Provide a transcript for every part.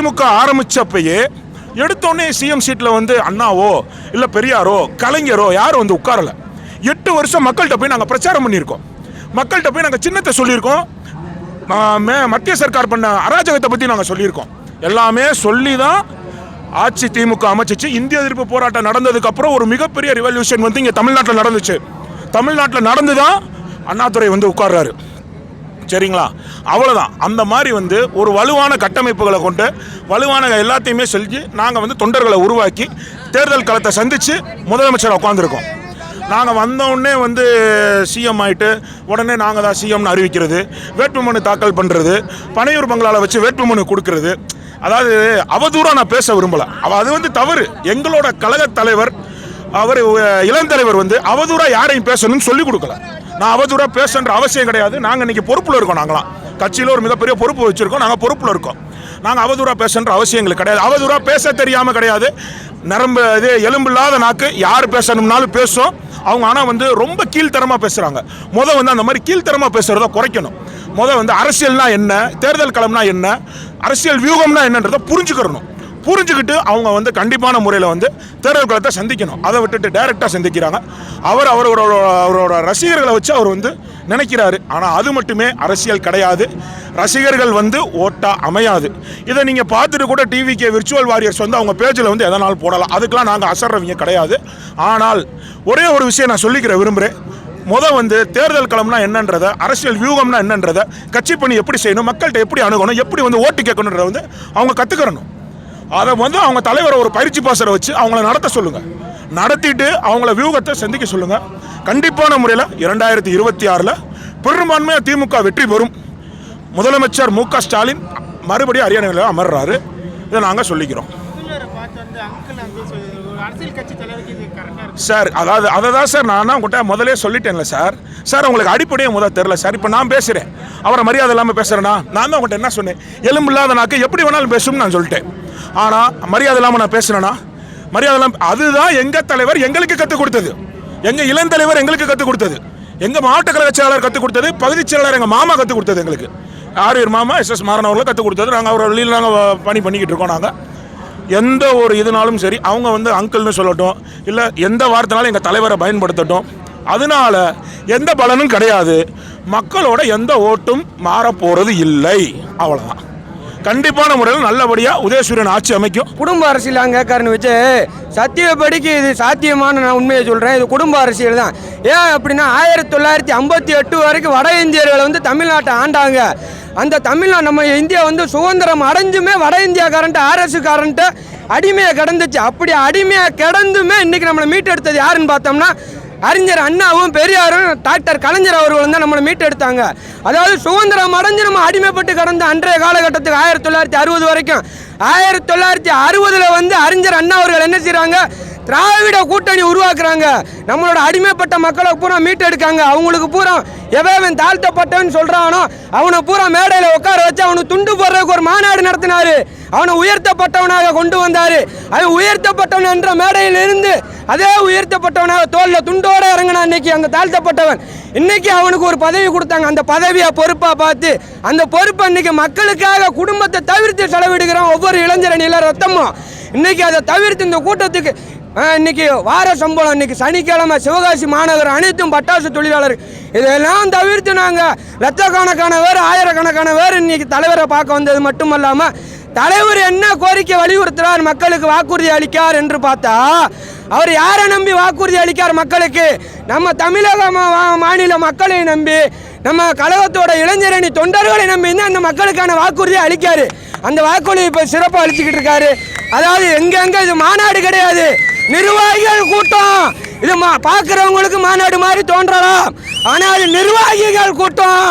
திமுக ஆரம்பிச்சப்பயே எடுத்தோடனே சிஎம் சீட்டில் வந்து அண்ணாவோ இல்லை பெரியாரோ கலைஞரோ யாரும் வந்து உட்காரல. எட்டு வருஷம் மக்கள்கிட்ட போய் நாங்கள் பிரச்சாரம் பண்ணியிருக்கோம். மக்கள்கிட்ட போய் நாங்கள் சின்னத்தை சொல்லியிருக்கோம். மே- மத்திய சர்க்கார் பண்ண அராஜகத்தை பற்றி நாங்கள் சொல்லியிருக்கோம். எல்லாமே சொல்லி தான் ஆட்சி திமுக அமைச்சிச்சு. இந்திய எதிர்ப்பு போராட்டம் நடந்ததுக்கப்புறம் ஒரு மிகப்பெரிய ரிவல்யூஷன் வந்து இங்கே தமிழ்நாட்டில் நடந்துச்சு. தமிழ்நாட்டில் நடந்து தான் அண்ணாதுரை வந்து உட்கார்றாரு. சரிங்களா? அவ்வளோதான் அந்த மாதிரி வந்து ஒரு வலுவான கட்டமைப்புகளை கொண்டு வலுவான எல்லாத்தையுமே செஞ்சு நாங்கள் வந்து தொண்டர்களை உருவாக்கி தேர்தல் களத்தை சந்தித்து முதலமைச்சர் உட்காந்துருக்கோம் நாங்கள் வந்தோடனே வந்து சிஎம் ஆயிட்டு உடனே நாங்கள் தான் சிஎம்னு அறிவிக்கிறது வேட்புமனு தாக்கல் பண்ணுறது பனையூர் பங்களாவில் வச்சு வேட்புமனு கொடுக்கறது. அதாவது அவதூறாக நான் பேச விரும்பலை. அவள் அது வந்து தவறு. எங்களோட கழக தலைவர் அவர் இளந்தலைவர் வந்து அவதூறாக யாரையும் பேசணும்னு சொல்லிக் கொடுக்கல. நான் அவதூறாக பேசுன்ற அவசியம் கிடையாது. நாங்கள் இன்றைக்கி பொறுப்பில் இருக்கோம் நாங்களாம். கட்சியில் ஒரு மிகப்பெரிய பொறுப்பு வச்சுருக்கோம். நாங்கள் பொறுப்பில் இருக்கோம். நாங்கள் அவதூறாக பேசுன்ற அவசியம் எங்களுக்கு கிடையாது. அவதூறாக பேச தெரியாமல் கிடையாது. நரம்பு இது எலும்பில்லாத நாக்கு யார் பேசணும்னாலும் பேசும் அவங்க ஆனால் வந்து ரொம்ப கீழ்த்தரமாக பேசுகிறாங்க மொதல் வந்து அந்த மாதிரி கீழ்த்தரமாக பேசுகிறத குறைக்கணும். முதல் வந்து அரசியல்னா என்ன தேர்தல் களம்னா என்ன அரசியல் வியூகம்னா என்னன்றதை புரிஞ்சுக்கிறணும். புரிஞ்சுக்கிட்டு அவங்க வந்து கண்டிப்பான முறையில் வந்து தேர்தல் களத்தை சந்திக்கணும். அதை விட்டுட்டு டைரெக்டாக சந்திக்கிறாங்க. அவர் அவரோட அவரோட ரசிகர்களை வச்சு அவர் வந்து நினைக்கிறாரு. ஆனால் அது மட்டுமே அரசியல் கிடையாது. ரசிகர்கள் வந்து ஓட்டா அமையாது. இதை நீங்கள் பார்த்துட்டு கூட டிவிக்கே விர்ச்சுவல் வாரியர்ஸ் வந்து அவங்க பேஜில் வந்து எதனால் போடலாம்? அதுக்கெலாம் நாங்கள் அசர்றவங்க கிடையாது. ஆனால் ஒரே ஒரு விஷயம் நான் சொல்லிக்கிற விரும்புகிறேன் முத வந்து தேர்தல் களம்னா என்னன்றத அரசியல் வியூகம்னா என்னன்றத கட்சி பணி எப்படி செய்யணும் மக்கள்கிட்ட எப்படி அணுகணும் எப்படி வந்து ஓட்டு கேட்கணுன்றத வந்து அவங்க கற்றுக்கிறணும் அதை வந்து அவங்க தலைவரை ஒரு பயிற்சி பாசரை வச்சு அவங்கள நடத்த சொல்லுங்கள் நடத்திட்டு அவங்கள வியூகத்தை சந்திக்க சொல்லுங்கள் கண்டிப்பான முறையில் இரண்டாயிரத்தி இருபத்தி ஆறில் பெரும்பான்மையாக திமுக வெற்றி பெறும். முதலமைச்சர் மு க ஸ்டாலின் மறுபடியும் அரியணையில் அமர்றாரு. இதை நாங்கள் சொல்லிக்கிறோம். சார் அதாவது அதை தான் சார் நான் உங்கள்கிட்ட முதலே சொல்லிட்டேன்ல சார். சார் உங்களுக்கு அடிப்படையே முதல் தெரில சார். இப்போ நான் பேசுகிறேன் அவரை மரியாதை இல்லாமல் பேசுகிறேன்னா நான் தான் உங்கள்கிட்ட என்ன சொன்னேன்? எலும்பு இல்லாத நாக்கு எப்படி வேணாலும் பேசும்னு நான் சொல்லிட்டேன். ஆனால் மரியாதை இல்லாமல் நான் பேசுகிறேன்னா மரியாதை இல்லாமல் அதுதான் எங்கள் தலைவர் எங்களுக்கு கற்றுக் கொடுத்தது. எங்கள் இளந்தலைவர் எங்களுக்கு கற்றுக் கொடுத்தது. எங்கள் மாவட்ட கழக செயலாளர் கற்றுக் கொடுத்தது. பகுதிச் செயலாளர் எங்கள் மாமா கற்றுக் கொடுத்தது எங்களுக்கு. ஆரியர் மாமா எஸ் எஸ் மாறன் அவர்கள் கற்றுக் கொடுத்தது. நாங்கள் அவர் வழியில் நாங்கள் பணி பண்ணிக்கிட்டு இருக்கோம் நாங்கள் எந்த ஒரு இதுனாலும் சரி அவங்க வந்து அங்கிள்னு சொல்லட்டும் இல்லை எந்த வார்த்தைனாலும் எங்கள் தலைவரை பயன்படுத்தட்டும். அதனால எந்த பலனும் கிடையாது. மக்களோட எந்த ஓட்டும் மாறப்போகிறது இல்லை. அவ்வளோதான் கண்டிப்பான முறையில் நல்லபடியாக உதயசூரியன் ஆட்சி அமைக்கும். குடும்ப அரசியல் அங்கே வச்சு சத்தியப்படிக்கு இது சாத்தியமான நான் உண்மையை சொல்கிறேன் இது குடும்ப அரசியல் தான். ஏன் அப்படின்னா ஆயிரத்தி தொள்ளாயிரத்தி ஐம்பத்தி எட்டு வரைக்கும் வட இந்தியர்கள் வந்து தமிழ்நாட்டை ஆண்டாங்க. அந்த தமிழ்நாடு நம்ம இந்தியா வந்து சுதந்திரம் அடைஞ்சுமே வட இந்தியாக்காரன்ட்டு ஆர்எஸ்காரன்ட்டு அடிமையாக கிடந்துச்சு. அப்படி அடிமையாக கிடந்துமே இன்னைக்கு நம்மளை மீட்டெடுத்தது யாருன்னு பார்த்தோம்னா அறிஞர் அண்ணாவும் பெரியாரும் டாக்டர் கலைஞர் அவர்களும் தான் நம்மளை மீட்டெடுத்தாங்க. அதாவது சுதந்திரம் அடைஞ்சு நம்ம அடிமைப்பட்டு கடந்த அன்றைய காலகட்டத்துக்கு ஆயிரத்தி தொள்ளாயிரத்தி அறுபது வரைக்கும் ஆயிரத்தி தொள்ளாயிரத்தி அறுபதில் வந்து அறிஞர் அண்ணா அவர்கள் என்ன செய்கிறாங்க திராவிட கூட்டணி உருவாக்குறாங்க. நம்மளோட அடிமைப்பட்ட மக்களை பூரா மீட்டெடுக்காங்க. அவங்களுக்கு பூரா எவன் தாழ்த்தப்பட்டவன் சொல்கிறானோ அவனை பூரா மேடையில் உட்கார வச்சு அவனை துண்டு போடுறதுக்கு ஒரு மாநாடு நடத்தினாரு. அவனை உயர்த்தப்பட்டவனாக கொண்டு வந்தார். அவன் உயர்த்தப்பட்டவன் என்ற மேடையில் இருந்து அதே உயர்த்தப்பட்டவனாக தோல்ல துண்டோட இறங்கினான். இன்னைக்கு அந்த தாழ்த்தப்பட்டவன். இன்னைக்கு அவனுக்கு ஒரு பதவி கொடுத்தாங்க. அந்த பதவியை பொறுப்பாக பார்த்து அந்த பொறுப்பை இன்னைக்கு மக்களுக்காக குடும்பத்தை தவிர்த்து செலவிடுகிறான் ஒவ்வொரு இளைஞரணியில் ரத்தமும். இன்னைக்கு அதை தவிர்த்து இந்த கூட்டத்துக்கு இன்னைக்கு வார சம்பளம் இன்னைக்கு சனிக்கிழமை சிவகாசி மாநகர் அனைத்தும் பட்டாசு தொழிலாளர். இதெல்லாம் தவிர்த்து நாங்கள் லட்சக்கணக்கான பேர் ஆயிரக்கணக்கான பேர் இன்னைக்கு தலைவரை பார்க்க வந்தது மட்டுமல்லாமல் தலைவர் என்ன கோரிக்கை வலியுறுத்துறார் மக்களுக்கு வாக்குறுதி அளிக்கார் என்று பார்த்தா அவர் யாரை நம்பி வாக்குறுதி அளிக்கார் மக்களுக்கு? நம்ம தமிழக மா- மா- மாநில மக்களை நம்பி நம்ம கழகத்தோட இளைஞரணி தொண்டர்களை நம்பி தான் அந்த மக்களுக்கான வாக்குறுதியை அளிக்காரு. அந்த வாக்குறுதி இப்போ சிறப்பாக அளிச்சுக்கிட்டு இருக்காரு. அதாவது எங்கெங்க இது மாநாடு கிடையாது. நிர்வாகிகள் கூட்டம். இது மா பார்க்குறவங்களுக்கு மாநாடு மாதிரி தோன்றலாம். ஆனால் அது நிர்வாகிகள் கூட்டம்.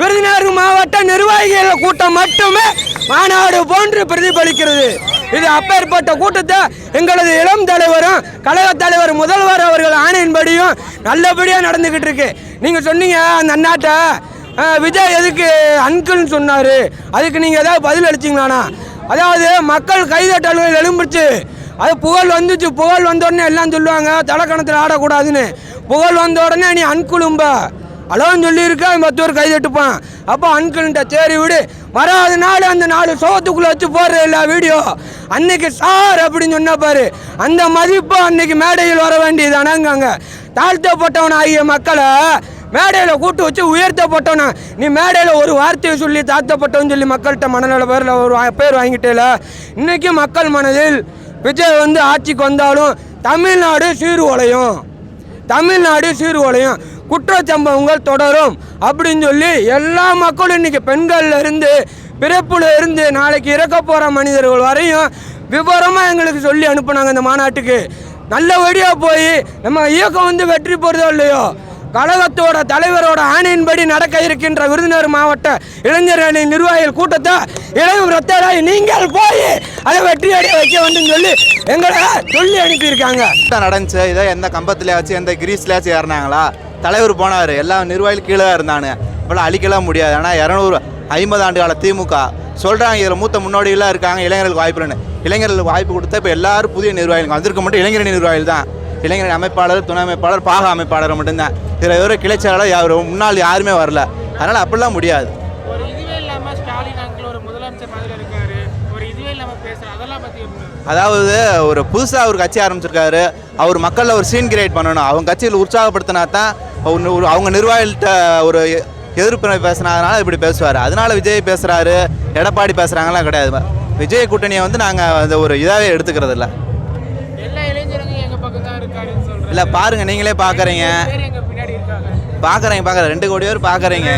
விருதுநகர் மாவட்ட நிர்வாகிகள் கூட்டம் மட்டுமே மாநாடு போன்று பிரதிபலிக்கிறது. இது அப்பேற்பட்ட கூட்டத்தை எங்களது இளம் தலைவரும் கழக தலைவர் முதல்வர் அவர்கள் ஆணையின்படியும் நல்லபடியாக நடந்துக்கிட்டு இருக்கு. நீங்கள் சொன்னீங்க அந்த அண்ணாட்ட விஜய் எதுக்கு அன்குன்னு சொன்னார். அதுக்கு நீங்கள் ஏதாவது பதில் அளிச்சிங்களாண்ணா? அதாவது மக்கள் கைதட்டல்கள் எழும்பிடுச்சு அது புகழ் வந்துச்சு. புகழ் வந்த உடனே எல்லாம் சொல்லுவாங்க தலைக்கணத்தில் ஆடக்கூடாதுன்னு. புகழ் வந்த உடனே நீ அன்குழும்பா அளவுன்னு சொல்லியிருக்கா மற்ற ஒரு கை தட்டுப்பான் அப்போ அன்கிள்கிட்ட சரி விடு. வராத நாள் அந்த நாலு சோகத்துக்குள்ளே வச்சு போடுற எல்லா வீடியோ. அன்னைக்கு சார் அப்படின்னு சொன்ன பாரு. அந்த மதிப்பு அன்னைக்கு மேடையில் வர வேண்டியது அணங்காங்க தாழ்த்தப்பட்டவன் ஆகிய மக்களை மேடையில் கூட்டு வச்சு உயர்த்தப்பட்டவன. நீ மேடையில் ஒரு வார்த்தையை சொல்லி தாழ்த்தப்பட்டவன் சொல்லி மக்கள்கிட்ட மனநல பேரில் ஒரு வா- பேர் வாங்கிட்டேல. இன்னைக்கு மக்கள் மனதில் விஜய் வந்து ஆட்சிக்கு வந்தாலும் தமிழ்நாடு சீர்குலையும். தமிழ்நாடு சீர்குலையும். குற்றச்சம்பவங்கள் தொடரும் அப்படின்னு சொல்லி எல்லா மக்களும் இன்றைக்கி பெண்கள்ல இருந்து பிறப்புல இருந்து நாளைக்கு இறக்க போகிற மனிதர்கள் வரையும் விவரமாக எங்களுக்கு சொல்லி அனுப்புனாங்க இந்த மாநாட்டுக்கு. நல்லபடியா போய் நம்ம இயக்கம் வந்து வெற்றி பெறுதோ இல்லையோ? கழகத்தோட தலைவரோட ஆணையின்படி நடக்க இருக்கின்ற விருதுநகர் மாவட்ட இளைஞர் அணி நிர்வாகிகள் கூட்டத்தை இளைஞர் ரத்தராய் நீங்கள் போய் அதை வெற்றி அடைய வைக்க வேண்டும் சொல்லி எங்களை சொல்லி அனுப்பியிருக்காங்க. நடந்துச்சு. இதை எந்த கம்பத்துலையாச்சும் எந்த கிரீஸ்லையாச்சும் ஏறினாங்களா? தலைவர் போனார். எல்லா நிர்வாகிகள் கீழே இருந்தானு. இப்போலாம் அழிக்கலாம் முடியாது. ஆனால் இரநூறு ஐம்பது ஆண்டு கால திமுக சொல்கிறாங்க இதில் மூத்த முன்னோடிகளாக இருக்காங்க இளைஞர்களுக்கு வாய்ப்பு இல்லைன்னு. இளைஞர்களுக்கு வாய்ப்பு கொடுத்தா இப்போ எல்லாரும் புதிய நிர்வாகிகள் வந்திருக்க மட்டும். இளைஞரணி நிர்வாகிகள் தான். இளைஞர் அமைப்பாளர் துணை அமைப்பாளர் பாக அமைப்பாளர் மட்டும்தான். இதில் வெறும் கிளைச்சாளர் யார்? முன்னாள் யாருமே வரல. அதனால் அப்படிலாம் முடியாது ஒரு இதுவே இல்லாம ஸ்டாலின் அங்கிள் ஒரு முதலமைச்சர் மாதிரி இருக்காரு ஒரு இதுவே இல்லாம பேசுற அதெல்லாம் பத்தி எப்படி? அதாவது ஒரு புதுசாக ஒரு கட்சி ஆரம்பிச்சிருக்காரு. அவர் மக்களில் ஒரு சீன் கிரியேட் பண்ணணும். அவங்க கட்சியில் உற்சாகப்படுத்தினா தான் அவங்க நிர்வாகிகள்கிட்ட ஒரு எதிர்ப்பு பேசுனதுனால இப்படி பேசுவார். அதனால விஜய் பேசுகிறாரு எடப்பாடி பேசுகிறாங்கலாம் கிடையாது. விஜய் கூட்டணியை வந்து நாங்கள் அந்த ஒரு இதாகவே எடுத்துக்கிறது இல்லை இல்லை பாருங்கள் நீங்களே பார்க்குறீங்க பார்க்குறீங்க பார்க்குற ரெண்டு கோடி பேர் பார்க்குறீங்க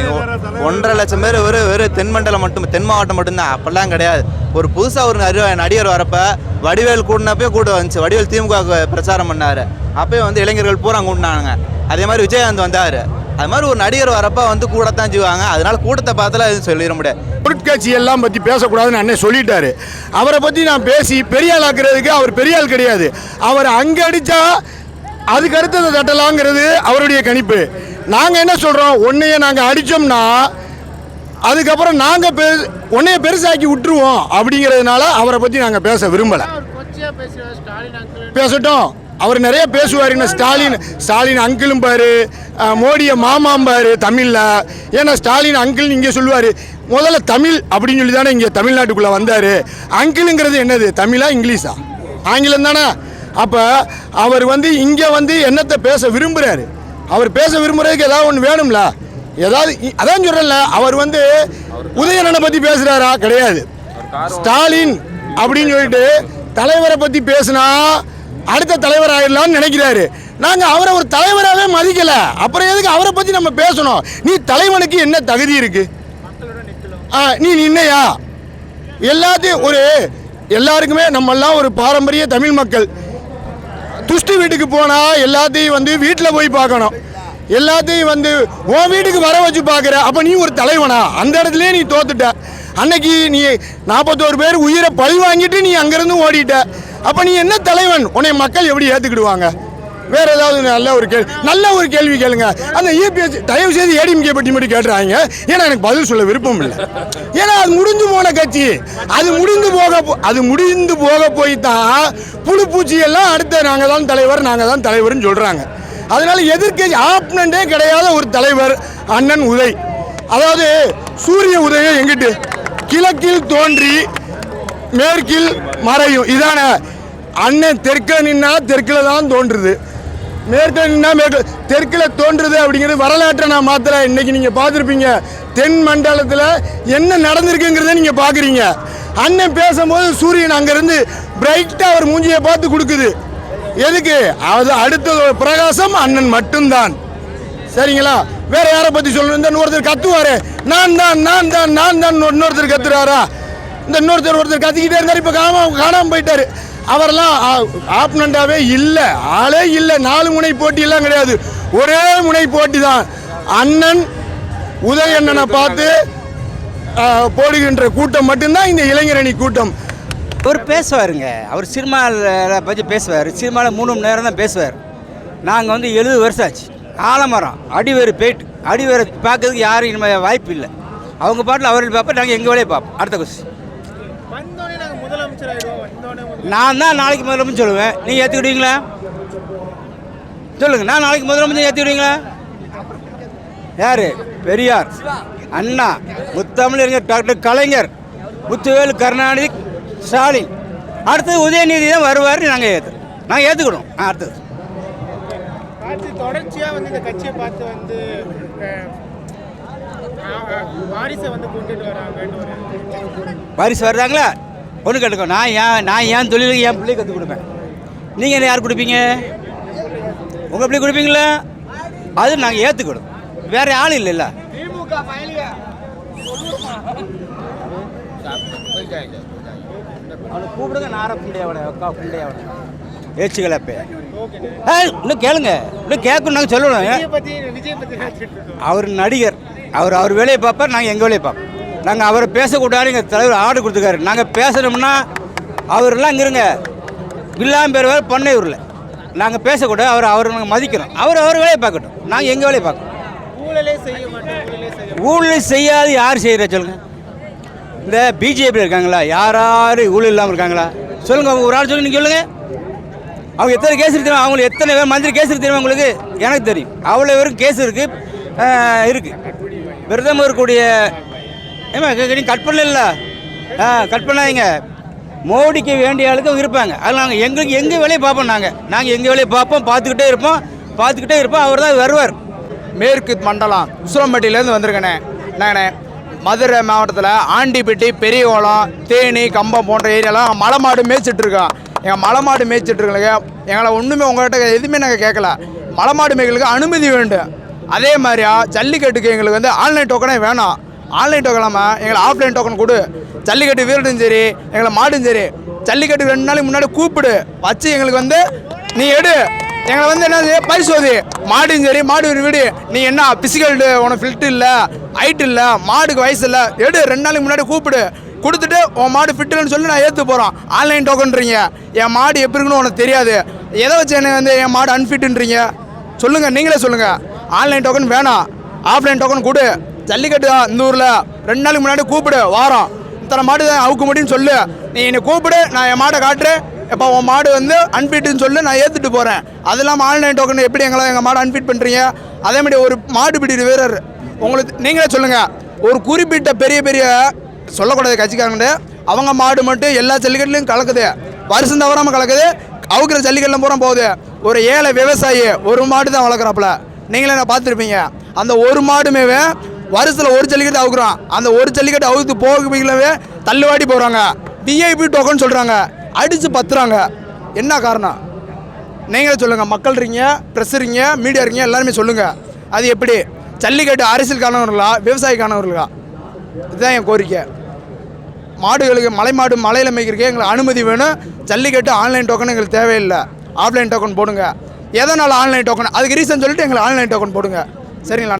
ஒன்றரை லட்சம் பேர் வெறும் வெறும் தென் மண்டலம் மட்டும் தென் மாவட்டம் மட்டும்தான். அப்படிலாம் கிடையாது. ஒரு புதுசாக ஒரு நடிகர் நடிகர் வரப்ப வடிவேல் கூட்டினப்பே கூட வந்துச்சு. வடிவேல் திமுக பிரச்சாரம் பண்ணார். அப்பயே வந்து இளைஞர்கள் பூரா கூட்டினாங்க அதே மாதிரி விஜயகாந்த் வந்தார். அது மாதிரி ஒரு நடிகர் வரப்ப வந்து கூடத்தான் செய்வாங்க. அதனால கூட்டத்தை பார்த்தாலும் எதுவும் சொல்லிட முடியாது. பொருட்காட்சி எல்லாம் பற்றி பேசக்கூடாதுன்னு அண்ணன் சொல்லிட்டாரு. அவரை பற்றி நான் பேசி பெரிய ஆள் ஆக்குறதுக்கு அவர் பெரிய ஆள் கிடையாது. அவர் அங்கே அடித்தா அதுக்கு அடுத்தது தட்டலாங்கிறது அவருடைய கணிப்பு. நாங்கள் என்ன சொல்கிறோம் உன்னைய நாங்கள் அடித்தோம்னா அதுக்கப்புறம் நாங்கள் பெ உன்னைய பெருசாக்கி விட்டுருவோம் அப்படிங்கிறதுனால அவரை பற்றி நாங்கள் பேச விரும்பலை. பேசட்டும். அவர் நிறைய பேசுவார். என்ன ஸ்டாலின் ஸ்டாலின் அங்கிளும் பாரு மோடியை மாமாம் பாரு தமிழில். ஏன்னா ஸ்டாலின் அங்கிள் இங்கே சொல்லுவார். முதல்ல தமிழ் அப்படின்னு சொல்லி தானே இங்கே தமிழ்நாட்டுக்குள்ளே வந்தார். அங்கிளுங்கிறது என்னது? தமிழா இங்கிலீஷா? ஆங்கிலம் தானே? அப்போ அவர் வந்து இங்கே வந்து என்னத்தை பேச விரும்புகிறாரு அவர் பேச விரும்புறதுக்கு ஏதாவது ஒன்று வேணும்ல? ஏதாவது அதான் சொல்கிறேன்ல அவர் வந்து உதயணனை பற்றி பேசுகிறாரா கிடையாது. ஸ்டாலின் அப்படின்னு சொல்லிட்டு தலைவரை பற்றி பேசினா அடுத்த தலைவர் ஆயிடலாம்னு நினைக்கிறாரு. நாங்கள் அவரை ஒரு தலைவராகவே மதிக்கல. அப்புறம் எதுக்கு அவரை பற்றி நம்ம பேசணும்? நீ தலைவனுக்கு என்ன தகுதி இருக்கு? ஆ, நீ நின்னையா? எல்லாத்தையும் ஒரு எல்லாருக்குமே நம்மெல்லாம் ஒரு பாரம்பரிய தமிழ் மக்கள். துஷ்டி வீட்டுக்கு போனால் எல்லாத்தையும் வந்து வீட்டில் போய் பார்க்கணும். எல்லாத்தையும் வந்து உன் வீட்டுக்கு வர வச்சு பார்க்குற அப்போ நீ ஒரு தலைவனா? அந்த இடத்துலேயே நீ தோத்துட்ட. அன்னைக்கு நீ நாற்பத்தோரு பேர் உயிரை பழி வாங்கிட்டு நீ அங்கேருந்து ஓடிட்ட. அப்போ நீ என்ன தலைவன்? உன்னை மக்கள் எப்படி ஏற்றுக்கிடுவாங்க வேற ஏதாவது நல்ல ஒரு கேள்வி நல்ல ஒரு கேள்வி கேளுங்க. அந்த இபிஎஸ் தயவு செய்து ஏடிஎம்கே பற்றி மட்டும் கேட்டுறாங்க. ஏன்னா எனக்கு பதில் சொல்ல விருப்பம் இல்லை. ஏன்னா அது முடிஞ்சு போன கட்சி. அது முடிந்து போக போ- அது முடிந்து போக போய் தான் புழு பூச்சியெல்லாம் அடுத்த நாங்கள் தான் தலைவர் நாங்கள் தான் தலைவர்னு சொல்கிறாங்க அதனால எதிர்கட்சி ஆப்னண்டே கிடையாத ஒரு தலைவர் அண்ணன் உதய். அதாவது சூரிய உதயம் எங்கிட்டு? கிழக்கில் தோன்றி மேற்கில் மறையும். இதான? அண்ணன் தெற்க நின்னா தெற்கில் தான் தோன்றுது. மேற்கில் நின்னா மேற்கு தெற்கில் தோன்றுது அப்படிங்கிறது வரலாற்றை நான் மாத்திர இன்னைக்கு நீங்கள் பார்த்துருப்பீங்க. தென் மண்டலத்தில் என்ன நடந்திருக்குங்கிறத நீங்கள் பார்க்குறீங்க. அண்ணன் பேசும்போது சூரியன் அங்கேருந்து பிரைட்டாக அவர் மூஞ்சியை பார்த்து கொடுக்குது. எதுக்கு? அது அடுத்தது பிரகாசம் அண்ணன் மட்டும்தான். சரிங்களா? வேற யாரை பற்றி சொல்லணும்? இந்த இன்னொருத்தர் கத்துவாரு. நான் தான் நான் தான் நான் தான் இன்னொருத்தர் கத்துறாரா? இந்த இன்னொருத்தர் ஒருத்தர் கத்திக்கிட்டே இருந்தார். இப்போ காணாம காணாமல் போயிட்டாரு. அவரெல்லாம் ஆப்னண்டாவே இல்லை. ஆளே இல்லை. நாலு முனை போட்டியெல்லாம் கிடையாது. ஒரே முனை போட்டி தான். அண்ணன் உதயண்ணனை பார்த்து போடுகின்ற கூட்டம் மட்டும்தான் இந்த இளைஞரணி கூட்டம். அவர் பேசுவாருங்க. அவர் சினிமாவில் பற்றி பேசுவார். சினிமாவில் மூணு மணி நேரம் தான் பேசுவார். நாங்கள் வந்து எழுபது வருஷம் ஆச்சு. ஆலமரம் அடிவேறு போயிட்டு அடிவேறு பார்க்கறதுக்கு யாரும் இனிமேல் வாய்ப்பு இல்லை. அவங்க பாட்டில் அவர்கள் பார்ப்போம் நாங்கள் எங்கள் வேலையை பார்ப்போம். அடுத்த கொஸ்டின் வந்தோடனே நாங்க முதலமைச்சர் ஆயிடுவோம் வந்தோடனே முதலமைச்சர் நான் தான் நாளைக்கு முதலமைச்சர் சொல்லுவேன். நீங்கள் ஏற்றுக்கிடுவீங்களா சொல்லுங்கள் நான் நாளைக்கு முதலமைச்சர் ஏற்றுக்கிடுவீங்களா யார்? பெரியார். அண்ணா. முத்தமிழறிஞர் டாக்டர் கலைஞர். முத்துவேலு கருணாநிதி ஸ்டாலின். அடுத்தது உதயநிதி தான் வருவார். நாங்கள் ஏற்று நாங்கள் ஏற்றுக்கணும் அடுத்தது. தொடர்ச்சியாக வந்து இந்த கட்சியை பார்த்து வந்து வாரிசை வந்து கொண்டுட்டு வராங்கன்னு ஒரு வாரிசு வர்றாங்களா ஒன்று கேட்டுக்கோ. நான் ஏன் நான் ஏன் தொழிலுக்கு என் பிள்ளை கற்றுக் கொடுப்பேன்? நீங்கள் என்ன யார் கொடுப்பீங்க? உங்கள் பிள்ளை கொடுப்பீங்களா? அது நாங்கள் ஏற்றுக்கணும் வேறு ஆள் இல்லைல்ல அவனை கூப்பிடுங்க நார புண்டையாவன அக்கா புண்டையாவன ஏச்சு கலப்பே இன்னும் கேளுங்க. இன்னும் கேட்கணும் நாங்கள் சொல்லணும். அவர் நடிகர். அவர் அவர் வேலையை பார்ப்பார் நாங்கள் எங்கள் வேலையை பார்ப்போம். நாங்கள் அவரை பேசக்கூடாது எங்கள் தலைவர் ஆர்டர் கொடுத்துருக்காரு. நாங்கள் பேசணும்னா அவரெல்லாம் இங்கே இருங்க. வில்லாம் பேர் வேறு பண்ணையூரில் நாங்கள் பேசக்கூடாது அவர் அவர் நாங்கள் மதிக்கிறோம். அவர் அவர் வேலையை பார்க்கட்டும். நாங்கள் எங்கள் வேலையை பார்க்கணும் ஊழலே செய்யாது யார் செய்கிற சொல்லுங்க. இந்த பிஜேபி இருக்காங்களா? யார் யார் ஊழல் இல்லாமல் இருக்காங்களா? சொல்லுங்கள் ஒரு ஆள் சொல்லுங்க நீங்கள் சொல்லுங்கள் அவங்க எத்தனை கேஸ் தெரியுமா? அவங்களுக்கு எத்தனை பேர் மந்திரி கேஸ் தெரியுமா உங்களுக்கு? எனக்கு தெரியும். அவ்வளோ பேரும் கேஸ் இருக்கு ஆஹ், இருக்கு. பிரதமர் கூடிய ஏமா நீங்கள் கட் பண்ணல ஆ கட் பண்ணாதீங்க. மோடிக்கு வேண்டிய ஆளுக்கு அவங்க இருப்பாங்க. அதில் நாங்கள் எங்களுக்கு எங்கள் வேலையை பார்ப்போம் நாங்கள் நாங்கள் எங்கள் வேலையை பார்ப்போம் பார்த்துக்கிட்டே இருப்போம் பார்த்துக்கிட்டே இருப்போம் அவர் தான் வருவார். மேற்கு மண்டலம் உசுரம்பட்டியிலேருந்து வந்திருக்கேனே. நானே மதுரை மாவட்டத்தில் ஆண்டிப்பட்டி பெரியகோளம் தேனி கம்பம் போன்ற ஏரியாலாம் மலை மாடு மேய்ச்சிட்ருக்கோம் எங்கள் மலை மாடு மேய்ச்சிட்ருக்கலங்க எங்களை ஒன்றுமே உங்கள்கிட்ட எதுவுமே நாங்கள் கேட்கல. மலை மாடு மேய்களுக்கு அனுமதி வேண்டும். அதே மாதிரியா ஜல்லிக்கட்டுக்கு எங்களுக்கு வந்து ஆன்லைன் டோக்கனே வேணாம். ஆன்லைன் டோக்கன் இல்லாமல் எங்களை ஆஃப்லைன் டோக்கன் கொடு. ஜல்லிக்கட்டு வீரடும் சரி எங்களை மாடும் சரி ஜல்லிக்கட்டு ரெண்டு நாளைக்கு முன்னாடி கூப்பிடு. வச்சு எங்களுக்கு வந்து நீ எடு. எங்களை வந்து என்னது பரிசோதி மாடும் சரி மாடு ஒரு வீடு. நீ என்ன பிசிக்கல் உனக்கு ஃபில்ட் இல்லை ஹைட் இல்லை மாடுக்கு வயசு இல்லை எடு. ரெண்டு நாளைக்கு முன்னாடி கூப்பிடு. கொடுத்துட்டு உன் மாடு ஃபிட்டுன்னு சொல்லி நான் ஏற்று போகிறோம் ஆன்லைன் டோக்கன்றீங்க என் மாடு எப்படி இருக்குன்னு உனக்கு தெரியாது. எதை வச்சு என்ன வந்து என் மாடு அன்ஃபிட்டுன்றீங்க சொல்லுங்கள் நீங்களே சொல்லுங்கள் ஆன்லைன் டோக்கன் வேணாம். ஆஃப்லைன் டோக்கன் கொடு. ஜல்லிக்கட்டு தான் இந்த ஊரில். ரெண்டு நாளைக்கு முன்னாடி கூப்பிடு வாரம் இத்தனை மாடு தான் அவுக்கு முடியும்னு சொல்லு. நீ என்னை கூப்பிடு நான் என் மாடை காட்டுறேன். இப்போ உன் மாடு வந்து அன்ஃபிட்டுன்னு சொல்லி நான் ஏற்றுட்டு போகிறேன் அது இல்லாமல் ஆன்லைன் டோக்கன் எப்படி எங்களை எங்கள் மாடை அன்ஃபிட் பண்ணுறீங்க அதே மாதிரி ஒரு மாடு பிடி வீரர் உங்களுக்கு நீங்களே சொல்லுங்கள் ஒரு குறிப்பிட்ட பெரிய பெரிய சொல்லக்கூடாது கட்சிக்காரங்க அவங்க மாடு மட்டும் எல்லா ஜல்லிக்கட்டுலையும் கலக்குது. வருஷம் தவறாமல் கலக்குது. அவுக்கிற ஜல்லிக்கட்டில் பூரா போகுது. ஒரு ஏழை விவசாயி ஒரு மாடு தான் வளர்க்குறாப்புல. நீங்களே நான் பார்த்துருப்பீங்க? அந்த ஒரு மாடுமேவே வருஷத்தில் ஒரு ஜல்லிக்கட்டு அவுக்குறோம் அந்த ஒரு ஜல்லிக்கட்டு அவுத்து போகவே தள்ளுவாடி போகிறாங்க விஐபி டோக்கன் சொல்கிறாங்க அடித்து பத்துறாங்க. என்ன காரணம்? நீங்களே சொல்லுங்கள் மக்கள் இருக்கீங்க ப்ரெஸ் இருக்கீங்க மீடியா இருக்கீங்க எல்லாருமே சொல்லுங்கள் அது எப்படி? ஜல்லிக்கட்டு அரசியல்காரனவர்களா விவசாயிக்கானவர்களா இதுதான் என் கோரிக்கை. மாடுகளுக்கு மலை மாடு மலையில் மேய்க்கிறதுக்கு எங்களுக்கு அனுமதி வேணும். ஜல்லிக்கட்டு ஆன்லைன் டோக்கன் எங்களுக்கு தேவையில்லை. ஆஃப்லைன் டோக்கன் போடுங்க. எதனால் ஆன்லைன் டோக்கன் அதுக்கு ரீசன் சொல்லிட்டு எங்களுக்கு ஆன்லைன் டோக்கன் போடுங்க. சரிங்களா?